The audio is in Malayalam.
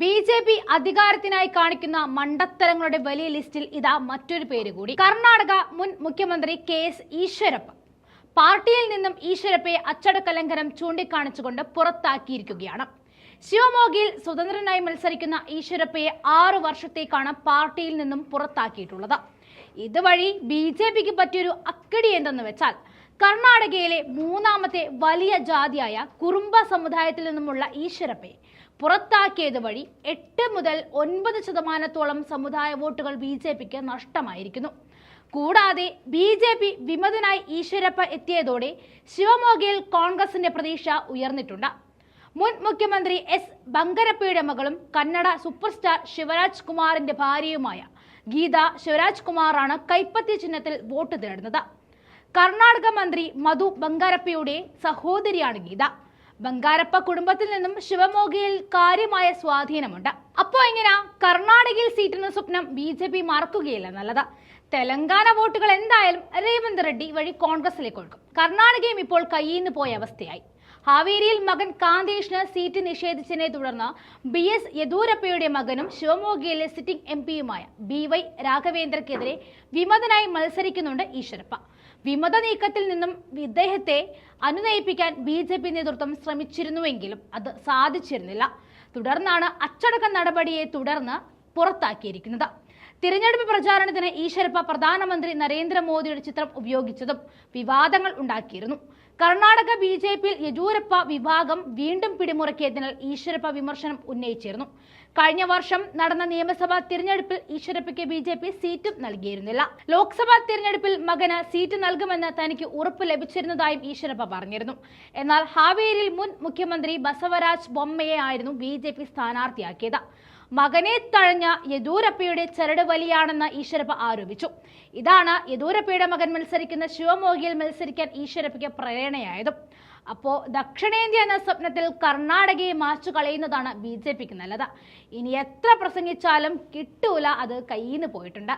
ബി ജെ പി അധികാരത്തിനായി കാണിക്കുന്ന മണ്ടത്തരങ്ങളുടെ വലിയ ലിസ്റ്റിൽ ഇതാ മറ്റൊരു പേര് കൂടി. കർണാടക മുൻ മുഖ്യമന്ത്രി കെ എസ് ഈശ്വരപ്പ. പാർട്ടിയിൽ നിന്നും ഈശ്വരപ്പയെ അച്ചടക്ക ലംഘനം ചൂണ്ടിക്കാണിച്ചുകൊണ്ട് പുറത്താക്കിയിരിക്കുകയാണ്. ശിവമോഗിയിൽ സ്വതന്ത്രനായി മത്സരിക്കുന്ന ഈശ്വരപ്പയെ ആറു വർഷത്തേക്കാണ് പാർട്ടിയിൽ നിന്നും പുറത്താക്കിയിട്ടുള്ളത്. ഇതുവഴി ബി ജെ പിക്ക് പറ്റിയൊരു അക്കടി എന്തെന്ന് വെച്ചാൽ കർണാടകയിലെ മൂന്നാമത്തെ വലിയ ജാതിയായ കുറുമ്പ സമുദായത്തിൽ നിന്നുമുള്ള ഈശ്വരപ്പയെ പുറത്താക്കിയത് വഴി എട്ട് മുതൽ ഒൻപത് ശതമാനത്തോളം സമുദായ വോട്ടുകൾ ബി ജെ പിക്ക് നഷ്ടമായിരിക്കുന്നു. കൂടാതെ ബി ജെ പി വിമതനായി ഈശ്വരപ്പ എത്തിയതോടെ ശിവമോഗയിൽ കോൺഗ്രസിന്റെ പ്രതീക്ഷ ഉയർന്നിട്ടുണ്ട്. മുൻ മുഖ്യമന്ത്രി എസ് ബങ്കരപ്പയുടെ മകളും കന്നഡ സൂപ്പർ സ്റ്റാർ ശിവരാജ് കുമാറിന്റെ ഭാര്യയുമായ ഗീത ശിവരാജ് കുമാറാണ് കൈപ്പത്തി ചിഹ്നത്തിൽ വോട്ട് തേടുന്നത്. കർണാടക മന്ത്രി മധു ബംഗാരപ്പയുടെ സഹോദരിയാണ് ഗീത. ബംഗാരപ്പ കുടുംബത്തിൽ നിന്നും ശിവമോഗയിൽ കാര്യമായ സ്വാധീനമുണ്ട്. അപ്പോൾ എങ്ങനെ? കർണാടകയിൽ സീറ്റെന്ന സ്വപ്നം ബി ജെ പി മറക്കുകയില്ല നല്ലത്. തെലങ്കാന വോട്ടുകൾ എന്തായാലും രേവന്ത് റെഡ്ഡി വഴി കോൺഗ്രസിലേക്ക് കൊടുക്കും കർണാടകയും ഇപ്പോൾ കയ്യിൽ നിന്ന് പോയ അവസ്ഥയായി. ഹാവേരിയിൽ മകൻ കാന്തേഷിന് സീറ്റ് നിഷേധിച്ചതിനെ തുടർന്ന് ബി എസ് യെദൂരപ്പയുടെ മകനും ശിവമോഗയിലെ സിറ്റിംഗ് എം പിയുമായ ബി വൈ രാഘവേന്ദ്രക്കെതിരെ വിമതനായി മത്സരിക്കുന്നുണ്ട് ഈശ്വരപ്പ. വിമത നീക്കത്തിൽ നിന്നും ഇദ്ദേഹത്തെ അനുനയിപ്പിക്കാൻ ബി ജെ പി നേതൃത്വം ശ്രമിച്ചിരുന്നുവെങ്കിലും അത് സാധിച്ചിരുന്നില്ല. തുടർന്നാണ് അച്ചടക്ക നടപടിയെ തുടർന്ന് പുറത്താക്കിയിരിക്കുന്നത്. തിരഞ്ഞെടുപ്പ് പ്രചാരണത്തിന് ഈശ്വരപ്പ പ്രധാനമന്ത്രി നരേന്ദ്രമോദിയുടെ ചിത്രം ഉപയോഗിച്ചതും വിവാദങ്ങൾ ഉണ്ടാക്കിയിരുന്നു. കർണാടക ബി ജെ പിയിൽ യെദ്യൂരപ്പ വിഭാഗം വീണ്ടും പിടിമുറക്കിയതിനാൽ ഈശ്വരപ്പ വിമർശനം ഉന്നയിച്ചിരുന്നു. കഴിഞ്ഞ വർഷം നടന്ന നിയമസഭാ തിരഞ്ഞെടുപ്പിൽ ഈശ്വരപ്പയ്ക്ക് ബി ജെ പി സീറ്റും നൽകിയിരുന്നില്ല. ലോക്സഭാ തിരഞ്ഞെടുപ്പിൽ മകന് സീറ്റ് നൽകുമെന്ന് തനിക്ക് ഉറപ്പ് ലഭിച്ചിരുന്നതായും ഈശ്വരപ്പ പറഞ്ഞിരുന്നു. എന്നാൽ ഹാവേരിയിൽ മുൻ മുഖ്യമന്ത്രി ബസവരാജ് ബൊമ്മയെ ആയിരുന്നു ബി ജെ പി സ്ഥാനാർത്ഥിയാക്കിയത്. മകനെ തഴഞ്ഞ യദൂരപ്പയുടെ ചരട് വലിയാണെന്ന് ഈശ്വരപ്പ ആരോപിച്ചു. ഇതാണ് യെദൂരപ്പയുടെ മകൻ മത്സരിക്കുന്ന ശിവമോഗിയിൽ മത്സരിക്കാൻ ഈശ്വരപ്പയ്ക്ക് പ്രേരണയായതും. അപ്പോ ദക്ഷിണേന്ത്യ എന്ന സ്വപ്നത്തിൽ കർണാടകയെ മാച്ചു കളയുന്നതാണ് ബി ജെ പിക്ക് നല്ലത്. ഇനി എത്ര പ്രസംഗിച്ചാലും കിട്ടൂല അത് കയ്യിൽ നിന്ന് പോയിട്ടുണ്ട്.